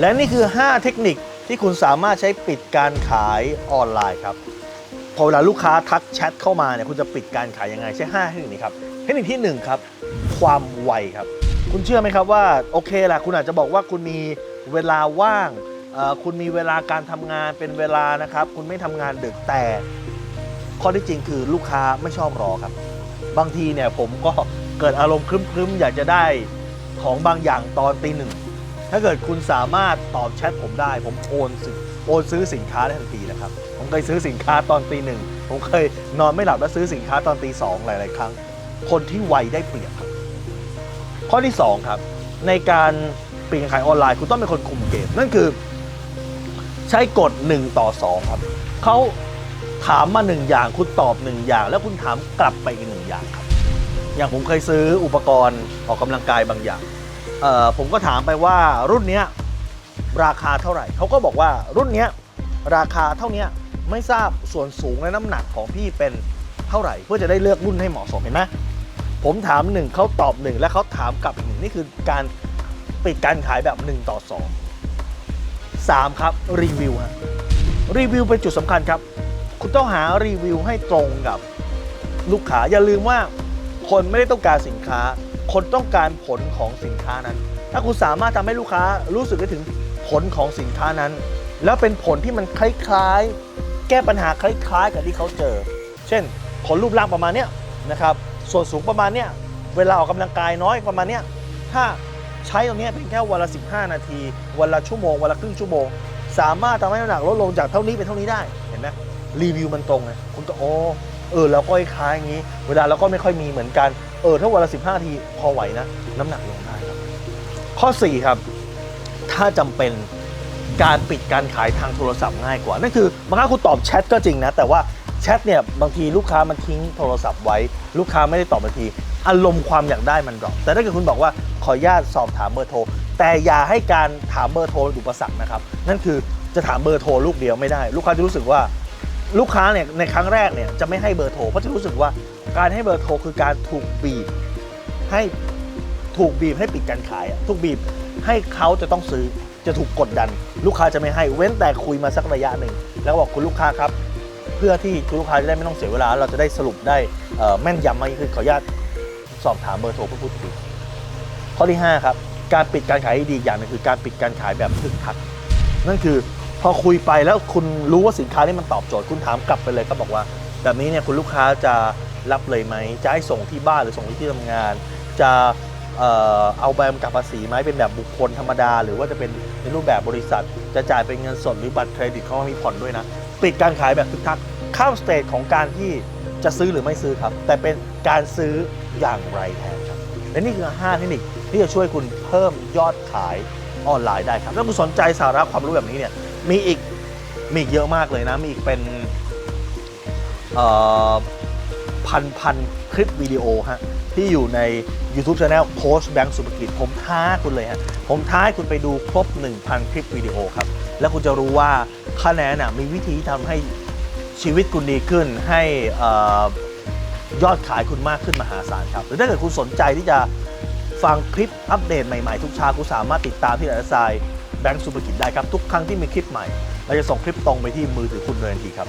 และนี่คือ 5 เทคนิคที่คุณสามารถใช้ปิดการขายออนไลน์ครับพอเวลาลูกค้าทักแชทเข้ามาเนี่ยคุณจะปิดการขายยังไงใช้5เทคนิคนี้ครับเทคนิคที่1ครับความไวครับ คุณเชื่อไหมครับว่าโอเคแหละคุณอาจจะบอกว่าคุณมีเวลาว่างคุณมีเวลาการทำงานเป็นเวลานะครับ คุณไม่ทำงานดึกแต่ ข้อที่จริงคือลูกค้าไม่ชอบรอครับ บางทีเนี่ยผมก็เกิดอารมณ์ครึ้มๆอยากจะได้ของบางอย่างตอนตีหนึ่ง ถ้าเกิดคุณสามารถตอบแชทผมได้ ผมโอนโอนซื้อสินค้าได้ทันทีนะครับ ผมเคยซื้อสินค้าตอนตีหนึ่งผมเคยนอนไม่หลับแล้วซื้อสินค้าตอนตีสองหลาย ๆ ครั้ง คนที่ไวได้เปรียบครับ ข้อที่ 2 ครับ ในการปิดการขายออนไลน์คุณต้องเป็นคนคุมเกม นั่นคือ ใช้กฎ1ต่อ2ครับเขาถามมา1อย่างคุณตอบ1อย่าง แล้วคุณถามกลับไปอีกหนึ่งอย่างครับ อย่างผมเคยซื้ออุปกรณ์ออกกำลังกายบางอย่าง เอ่อผมก็ถามไปว่ารุ่นเนี้ยราคาเท่าไหร่เขาก็บอกว่ารุ่นเนี้ยราคาเท่านี้ไม่ทราบส่วนสูงและน้ำหนักของพี่เป็นเท่าไหร่ เพื่อจะได้เลือกรุ่นให้เหมาะสมเห็นไหมผมถามหนึ่งเขาตอบหนึ่งและเขาถามกลับอีกหนึ่งนี่คือการปิดการขายแบบ 1 ต่อ 2 3 ครับรีวิวฮะรีวิวเป็นจุดสำคัญครับ คุณต้องหารีวิวให้ตรงกับลูกค้าอย่าลืมว่าคนไม่ได้ต้องการสินค้า คนต้องการผลของสินค้านั้น ถ้าคุณสามารถทำให้ลูกค้ารู้สึกได้ถึงผลของสินค้านั้น แล้วเป็นผลที่มันคล้ายๆ แก้ปัญหาคล้ายๆ กับที่เขาเจอ เช่นขนรูปร่างประมาณเนี้ยนะครับ ส่วนสูงประมาณเนี้ย เวลาออกกำลังกายน้อยประมาณเนี้ย ถ้าใช้ตรงนี้เพียงแค่วันละ 15 นาที วันละชั่วโมง วันละครึ่งชั่วโมง สามารถทำให้น้ำหนักลดลงจากเท่านี้เป็นเท่านี้ได้ เห็นไหมรีวิวมันตรงไงคุณก็โอ้เออเราก็คล้ายอย่างนี้ เวลาเราก็ไม่ค่อยมีเหมือนกัน เออถ้าวันละ15นาทีพอไหวนะน้ำหนักลงได้ครับ ข้อ4ครับ ถ้าจำเป็นการปิดการขายทางโทรศัพท์ง่ายกว่า นั่นคือบางครั้งคุณตอบแชทก็จริงนะ แต่ว่าแชทเนี่ยบางทีลูกค้ามันทิ้งโทรศัพท์ไว้ ลูกค้าไม่ได้ตอบทันที อารมณ์ความอยากได้มันดรอปแต่ถ้าเกิดคุณบอกว่าขออนุญาตสอบถามเบอร์โทร แต่อย่าให้การถามเบอร์โทรเป็นอุปสรรคนะครับ นั่นคือจะถามเบอร์โทรลูกเดียวไม่ได้ ลูกค้าจะรู้สึกว่า ลูกค้าเนี่ยในครั้งแรกเนี่ยจะไม่ให้เบอร์โทรเพราะจะรู้สึกว่าการให้เบอร์โทรคือการถูกบีบ ให้ถูกบีบให้ปิดการขายอะถูกบีบให้เขาจะต้องซื้อจะถูกกดดัน ลูกค้าจะไม่ให้เว้นแต่คุยมาสักระยะหนึ่ง แล้วบอกคุณลูกค้าครับ เพื่อที่คุณลูกค้าจะได้ไม่ต้องเสียเวลา เราจะได้สรุปได้แม่นยำมากขึ้นขออนุญาตสอบถามเบอร์โทรเพื่อพูดคุยข้อที่ 5 ครับ การปิดการขายที่ดีอย่างหนึงคือการปิดการขายแบบทึกทัก นั่นคือ อคุยไปแล้วคุณรู้ว่าสินค้านี้มันตอบโจทย์คุณถามกลับไปเลยก็บอกว่า แบบนี้เนี่ยคุณลูกค้าจะรับเลยไหมจะให้ส่งที่บ้านหรือส่งที่ที่ทำงาน จะเอ่อเอาใบกำกับภาษีไหมเป็นแบบบุคคลธรรมดา หรือว่าจะเป็นในรูปแบบบริษัท จะจ่ายเป็นเงินสดหรือบัตรเครดิตเขามีผ่อนด้วยนะ ปิดการขายแบบทึกทักข้ามสเตจของการที่จะซื้อหรือไม่ซื้อครับ แต่เป็นการซื้ออย่างไรแทนครับและนี่คือ 5 เทคนิคที่จะช่วยคุณเพิ่มยอดขายออนไลน์ได้ครับถ้าคุณสนใจสาระความรู้แบบนี้เนี่ย มีอีกมีอีกเยอะมากเลยนะ มีอีกเป็นพันพันคลิปวิดีโอฮะที่อยู่ใน YouTube Channel โค้ชแบงค์สุภกิจผมท้าคุณเลยฮะผมท้าให้คุณไปดูครบ 1,000 คลิปวิดีโอครับ แล้วคุณจะรู้ว่าคะแนนน่ะมีวิธีทำให้ชีวิตคุณดีขึ้นให้ยอดขายคุณมากขึ้นมหาศาลครับ หรือถ้าเกิดคุณสนใจที่จะฟังคลิปอัปเดตใหม่ ๆ ทุกเช้าคุณสามารถติดตามที่ไลฟ์สไตล์ แบงค์สุภกิจได้ครับ ทุกครั้งที่มีคลิปใหม่ เราจะส่งคลิปตรงไปที่มือถือคุณโดยทันทีครับ